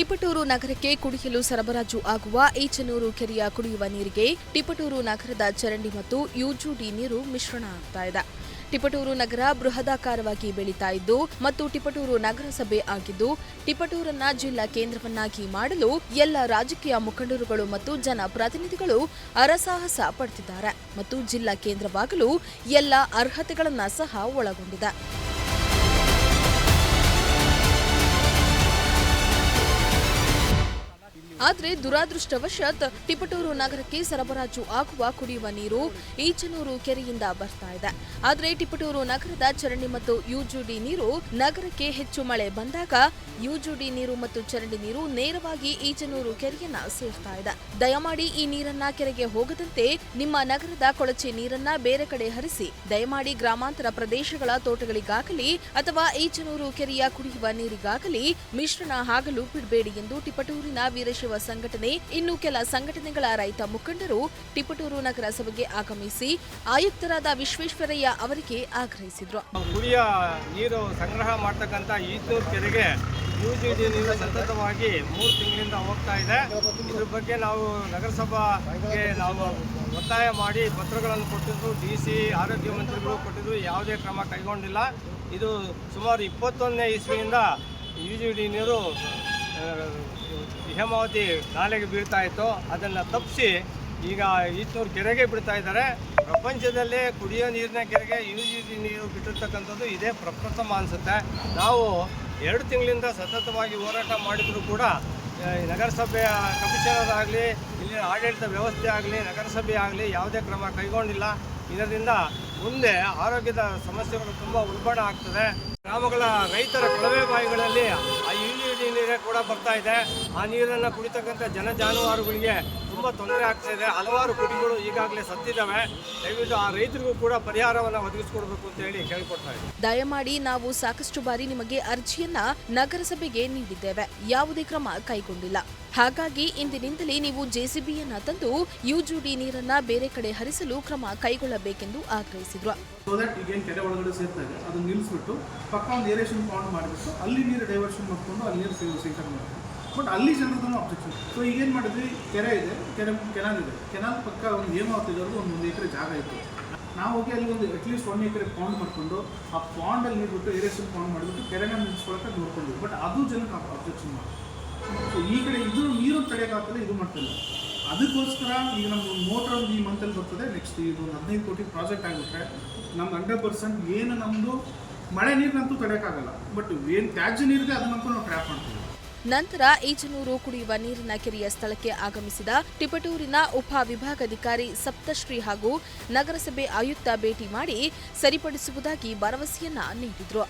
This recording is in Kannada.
ತಿಪಟೂರು ನಗರಕ್ಕೆ ಕುಡಿಯಲು ಸರಬರಾಜು ಆಗುವ ಈಚನೂರು ಕೆರೆಯ ಕುಡಿಯುವ ನೀರಿಗೆ ಟಿಪಟೂರು ನಗರದ ಚರಂಡಿ ಮತ್ತು ಯುಜುಡಿ ನೀರು ಮಿಶ್ರಣ ಆಗ್ತಾ ಇದೆ. ಟಿಪಟೂರು ನಗರ ಬೃಹದಾಕಾರವಾಗಿ ಬೆಳೀತಾ ಇದ್ದು ಮತ್ತು ಟಿಪಟೂರು ನಗರಸಭೆ ಆಗಿದ್ದು ತಿಪಟೂರನ್ನ ಜಿಲ್ಲಾ ಕೇಂದ್ರವನ್ನಾಗಿ ಮಾಡಲು ಎಲ್ಲ ರಾಜಕೀಯ ಮುಖಂಡರುಗಳು ಮತ್ತು ಜನಪ್ರತಿನಿಧಿಗಳು ಅರಸಾಹಸ ಪಡ್ತಿದ್ದಾರೆ ಮತ್ತು ಜಿಲ್ಲಾ ಕೇಂದ್ರವಾಗಲು ಎಲ್ಲ ಅರ್ಹತೆಗಳನ್ನ ಸಹ ಒಳಗೊಂಡಿದೆ. ಆದರೆ ದುರಾದೃಷ್ಟವಶಾತ್ ತಿಪಟೂರು ನಗರಕ್ಕೆ ಸರಬರಾಜು ಆಗುವ ಕುಡಿಯುವ ನೀರು ಈಚನೂರು ಕೆರೆಯಿಂದ ಬರ್ತಾ ಇದೆ. ಆದರೆ ತಿಪಟೂರು ನಗರದ ಚರಂಡಿ ಮತ್ತು ಯುಜುಡಿ ನೀರು ನಗರಕ್ಕೆ ಹೆಚ್ಚು ಮಳೆ ಬಂದಾಗ ಯುಜುಡಿ ನೀರು ಮತ್ತು ಚರಂಡಿ ನೀರು ನೇರವಾಗಿ ಈಚನೂರು ಕೆರೆಯನ್ನ ಸೇರ್ತಾ ಇದೆ. ದಯಮಾಡಿ ಈ ನೀರನ್ನ ಕೆರೆಗೆ ಹೋಗದಂತೆ ನಿಮ್ಮ ನಗರದ ಕೊಳಚೆ ನೀರನ್ನ ಬೇರೆ ಕಡೆ ಹರಿಸಿ, ದಯಮಾಡಿ ಗ್ರಾಮಾಂತರ ಪ್ರದೇಶಗಳ ತೋಟಗಳಿಗಾಗಲಿ ಅಥವಾ ಈಚನೂರು ಕೆರೆಯ ಕುಡಿಯುವ ನೀರಿಗಾಗಲಿ ಮಿಶ್ರಣ ಹಾಗಲು ಬಿಡಬೇಡಿ ಎಂದು ಟಿಪಟೂರಿನ ವೀರಶೈವ ಸಂಘಟನೆ, ಇನ್ನು ಕೆಲ ಸಂಘಟನೆಗಳ ರೈತ ಮುಖಂಡರು ಟಿಪಟೂರು ನಗರಸಭೆಗೆ ಆಗಮಿಸಿ ಆಯುಕ್ತರಾದ ವಿಶ್ವೇಶ್ವರಯ್ಯ ಅವರಿಗೆ ಆಗ್ರಹಿಸಿದ್ರು. ಕುಡಿಯ ನೀರು ಸಂಗ್ರಹ ಮಾಡ್ತಕ್ಕಂಥ ಈತೂರು ಕೆರೆಗೆ ಯು ಜಿ ಡಿ ನೀರು ಸತತವಾಗಿ ಮೂರು ತಿಂಗಳಿಂದ ಹೋಗ್ತಾ ಇದೆ. ಇದ್ರ ಬಗ್ಗೆ ನಾವು ನಗರಸಭಾಗೆ ನಾವು ಒತ್ತಾಯ ಮಾಡಿ ಪತ್ರಗಳನ್ನು ಕೊಟ್ಟಿದ್ರು, ಡಿ ಸಿ, ಆರೋಗ್ಯ ಮಂತ್ರಿಗಳು ಕೊಟ್ಟಿದ್ರು, ಯಾವುದೇ ಕ್ರಮ ಕೈಗೊಂಡಿಲ್ಲ. ಇದು ಸುಮಾರು ಇಪ್ಪತ್ತೊಂದನೇ ಇಸ್ವಿಯಿಂದ ಯು ಜಿ ಡಿ ನೀರು ಹೇಮಾವತಿ ನಾಲೆಗೆ ಬೀಳ್ತಾ ಇತ್ತು. ಅದನ್ನು ತಪ್ಪಿಸಿ ಈಗ ಈತೂರು ಕೆರೆಗೆ ಬಿಡ್ತಾ ಇದ್ದಾರೆ. ಪ್ರಪಂಚದಲ್ಲೇ ಕುಡಿಯೋ ನೀರಿನ ಕೆರೆಗೆ ಯು ನೀರು ಬಿಟ್ಟಿರ್ತಕ್ಕಂಥದ್ದು ಇದೇ ಪ್ರಪ್ರಥಮ ಅನಿಸುತ್ತೆ. ನಾವು ಎರಡು ತಿಂಗಳಿಂದ ಸತತವಾಗಿ ಹೋರಾಟ ಮಾಡಿದರೂ ಕೂಡ ನಗರಸಭೆಯ ಕಮಿಷನರ್ ಆಗಲಿ ಇಲ್ಲಿನ ಆಡಳಿತ ವ್ಯವಸ್ಥೆ ಆಗಲಿ, ನಗರಸಭೆ ಆಗಲಿ ಯಾವುದೇ ಕ್ರಮ ಕೈಗೊಂಡಿಲ್ಲ. ಇದರಿಂದ ಮುಂದೆ ಆರೋಗ್ಯದ ಸಮಸ್ಯೆಗಳು ತುಂಬ ಉಲ್ಬಣ ಆಗ್ತದೆ. ಗ್ರಾಮಗಳ ರೈತರ ಕೊಳವೆ ಬಾವಿಗಳಲ್ಲಿ ಆ ಇಳಿ ನೀರೇ ಕೂಡ ಬರ್ತಾ ಇದೆ. ಆ ನೀರನ್ನು ಕುಡಿತಕ್ಕಂಥ ಜನ ಜಾನುವಾರುಗಳಿಗೆ ತುಂಬ ತೊಂದರೆ ಆಗ್ತಾ ಇದೆ. ಹಲವಾರು ಕುಡಿಗಳು ಈಗಾಗಲೇ ಸತ್ತಿದ್ದಾವೆ. ದಯವಿಟ್ಟು ಆ ರೈತರಿಗೂ ಕೂಡ ಪರಿಹಾರವನ್ನು ಒದಗಿಸ್ಕೊಡ್ಬೇಕು ಅಂತ ಹೇಳಿ ಕೇಳ್ಕೊಡ್ತಾ ಇದ್ದೀವಿ ದಯಮಾಡಿ ನಾವು ಸಾಕಷ್ಟು ಬಾರಿ ನಿಮಗೆ ಅರ್ಜಿಯನ್ನ ನಗರಸಭೆಗೆ ನೀಡಿದ್ದೇವೆ. ಯಾವುದೇ ಕ್ರಮ ಕೈಗೊಂಡಿಲ್ಲ. ಹಾಗಾಗಿ ಇಂದಿನಿಂದಲೇ ನೀವು ಜೆಸಿಬಿಯನ್ನ ತಂದು ಯುಜುಡಿ ನೀರನ್ನ ಬೇರೆ ಕಡೆ ಹರಿಸಲು ಕ್ರಮ ಕೈಗೊಳ್ಳಬೇಕೆಂದು ಆಗ್ರಹಿಸಿದ್ರು. ಒಳಗಡೆ ನಿಲ್ಲಿಸ್ಬಿಟ್ಟು ಪಕ್ಕ ಒಂದು ಏರೇಷನ್ ಅಲ್ಲಿ ನೀರು ಡೈವರ್ಷನ್ ಅಲ್ಲಿ ಮಾಡ್ತೀವಿ. ಬಟ್ ಅಲ್ಲಿ ಜನರದನ್ನು ಅಬ್ಜೆಕ್ಷನ್ ಸೊ ಈಗೇನು ಮಾಡಿದ್ವಿ? ಕೆರೆ ಇದೆ. ಕೆರೆ ಕೆನಾಲ್ ಇದೆ. ಕೆನಾಲ್ ಪಕ್ಕ ಒಂದು ಹೇಮಾವತಿ ಒಂದು ಒಂದು ಎಕರೆ ಜಾಗ ಇತ್ತು. ನಾವು ಹೋಗಿ ಅಲ್ಲಿ ಒಂದು ಅಟ್ಲೀಸ್ಟ್ ಒನ್ ಎಕರೆ ಪೌಂಡ್ ಮಾಡ್ಕೊಂಡು ಆ ಪಾಂಡಲ್ಲಿ ಬಿಟ್ಟು ಏರೇಷನ್ ಪೌಂಡ್ ಮಾಡಿಬಿಟ್ಟು ಕೆರೆನ ನಿಲ್ಲಿಸ್ಕೊಳಕ್ಕೆ ನೋಡ್ಕೊಂಡಿದ್ವಿ ಬಟ್ ಅದು ಜನಕ್ಕೆ ಅಬ್ಜೆಕ್ಷನ್ ಮಾಡಿ ಸೊ ಈ ಕಡೆ ಇದು ನೀರು ತಡೆಯೋಕ್ಕಾಗ್ತದೆ ಇದು ಮಾಡ್ತಿಲ್ಲ ಅದಕ್ಕೋಸ್ಕರ ಈಗ ನಮ್ಮ ಮೋಟರ್ ಒಂದು ಈ ಮಂತಲ್ಲಿ ಬರ್ತದೆ. ನೆಕ್ಸ್ಟ್ ಇದು ಒಂದು ಹದಿನೈದು ಕೋಟಿ ಪ್ರಾಜೆಕ್ಟ್ ಆಗಿಬಿಟ್ರೆ ನಮ್ಗೆ ಹಂಡ್ರೆಡ್ ಪರ್ಸೆಂಟ್ ಏನು ನಮ್ಮದು ಮಳೆ ನೀರಿನಂತೂ ತಡೆಯೋಕ್ಕಾಗಲ್ಲ ಬಟ್ ಏನು ತ್ಯಾಜ್ಯ ನೀರಿದೆ ಅದನ್ನಂತೂ ನಾವು ಟ್ರ್ಯಾಪ್ ಮಾಡ್ತೀವಿ. ನಂತರ ಈಚನೂರು ಕುಡಿಯುವ ನೀರಿನ ಕೆರೆಯ ಸ್ಥಳಕ್ಕೆ ಆಗಮಿಸಿದ ಟಿಪಟೂರಿನ ಉಪ ವಿಭಾಗಾಧಿಕಾರಿ ಸಪ್ತಶ್ರೀ ಹಾಗೂ ನಗರಸಭೆ ಆಯುಕ್ತ ಭೇಟಿ ಮಾಡಿ ಸರಿಪಡಿಸುವುದಾಗಿ ಭರವಸೆಯನ್ನ ನೀಡಿದ್ರು.